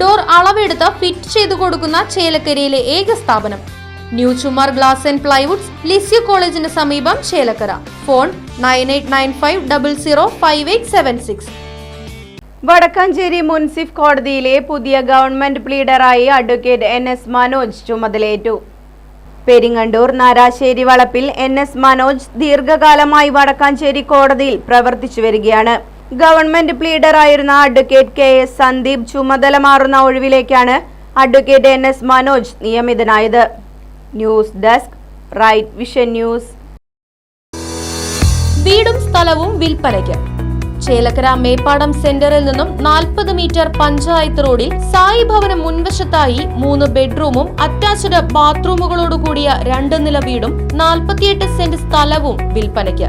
Door അളവെടുത്ത് fit ചെയ്തു കൊടുക്കുന്ന ചേലക്കരയിലെ ഏക സ്ഥാപനം. New Chumar glass and plywoods Lisieux കോളേജിന് സമീപം Chelakkara. Phone nine eight nine five double zero five eight seven six. Vadakkanchery മുൻസിഫ് കോടതിയിലെ പുതിയ ഗവൺമെന്റ് പ്ലീഡറായി അഡ്വക്കേറ്റ് എൻ എസ് മനോജ് ചുമതലയേറ്റു. പെരിങ്ങണ്ടൂർ നാരാശ്ശേരി വളപ്പിൽ എൻ എസ് മനോജ് ദീർഘകാലമായി വടക്കാഞ്ചേരി കോടതിയിൽ പ്രവർത്തിച്ചു വരികയാണ്. ഗവൺമെന്റ് പ്ലീഡറായിരുന്ന അഡ്വക്കേറ്റ് കെ എസ് സന്ദീപ് ചുമതല മാറുന്ന ഒഴിവിലേക്കാണ് advocate N S Manoj നിയമിതനായത്. News desk right vision news. വീടും സ്ഥലവും വിൽപ്പനയ്ക്ക്. ചേലക്കര മേപ്പാടം സെന്ററിൽ നിന്നും നാൽപ്പത് മീറ്റർ പഞ്ചായത്ത് റോഡിൽ സായി ഭവനം മുൻവശത്തായി മൂന്ന് ബെഡ്റൂമും അറ്റാച്ച്ഡ് ബാത്റൂമുകളോടുകൂടിയ രണ്ട് നില വീടും നാൽപ്പത്തിയെട്ട് സെന്റ് സ്ഥലവും വിൽപ്പനയ്ക്ക്.